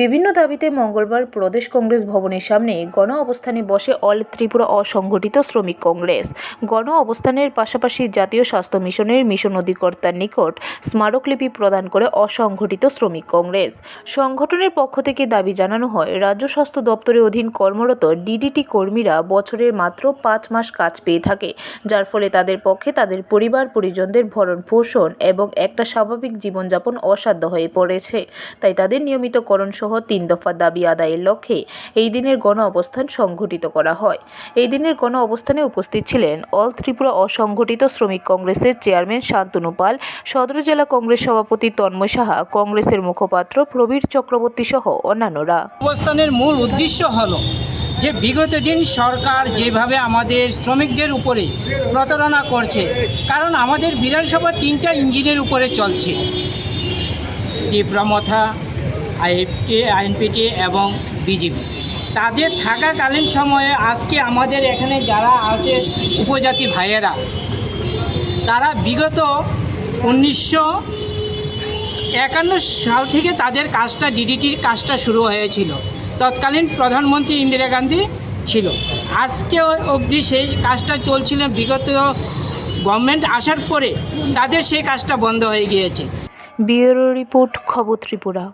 বিভিন্ন দাবিতে মঙ্গলবার প্রদেশ কংগ্রেস ভবনের সামনে গণ অবস্থানে বসে অল ত্রিপুরা অসংগঠিত শ্রমিক কংগ্রেস। গণ অবস্থানের পাশাপাশি জাতীয় স্বাস্থ্য মিশনের মিশন অধিকর্তার নিকট স্মারকলিপি প্রদান করে অসংগঠিত শ্রমিক কংগ্রেস। সংগঠনের পক্ষ থেকে দাবি জানানো হয়, রাজ্য স্বাস্থ্য দপ্তরের অধীন কর্মরত ডিডিটি কর্মীরা বছরের মাত্র পাঁচ মাস কাজ পেয়ে থাকে, যার ফলে তাদের পক্ষে তাদের পরিবার, পরিজনদের ভরণ পোষণ এবং একটা স্বাভাবিক জীবনযাপন অসাধ্য হয়ে পড়েছে। তাই তাদের নিয়মিতকরণ সহ তিন দফা দাবি আদায়ের লক্ষ্যে এই দিনের গণ অবস্থান সংঘটিত করা হয়। এই দিনের গণ অবস্থানে উপস্থিত ছিলেন অল ত্রিপুরা অসংগঠিত শ্রমিক কংগ্রেসের চেয়ারম্যান শান্তনু পাল, সদর জেলা কংগ্রেস সভাপতি তন্ময় সাহা, কংগ্রেসের মুখপাত্র প্রবীর চক্রবর্তী সহ অন্যান্যরা। অবস্থানের মূল উদ্দেশ্য হলো যে বিগত দিন সরকার যেভাবে আমাদের শ্রমিকদের উপরে প্রতারণা করছে, কারণ আমাদের বিধানসভা তিনটা ইঞ্জিনের উপরে চলছে। টিপ্রামথা আইএফটি, আইএনপিটি এবং বিজেপি। তাদের থাকাকালীন সময়ে আজকে আমাদের এখানে যারা আছে উপজাতি ভাইয়েরা, তারা বিগত উনিশশো একান্ন সাল থেকে তাদের কাজটা, ডিডিটির কাজটা শুরু হয়েছিল। তৎকালীন প্রধানমন্ত্রী ইন্দিরা গান্ধী ছিল। আজকে অবধি সেই কাজটা চলছিল, বিগত গভর্নমেন্ট আসার পরে তাদের সেই কাজটা বন্ধ হয়ে গিয়েছে। ব্যুরো রিপোর্ট, খবর ত্রিপুরা।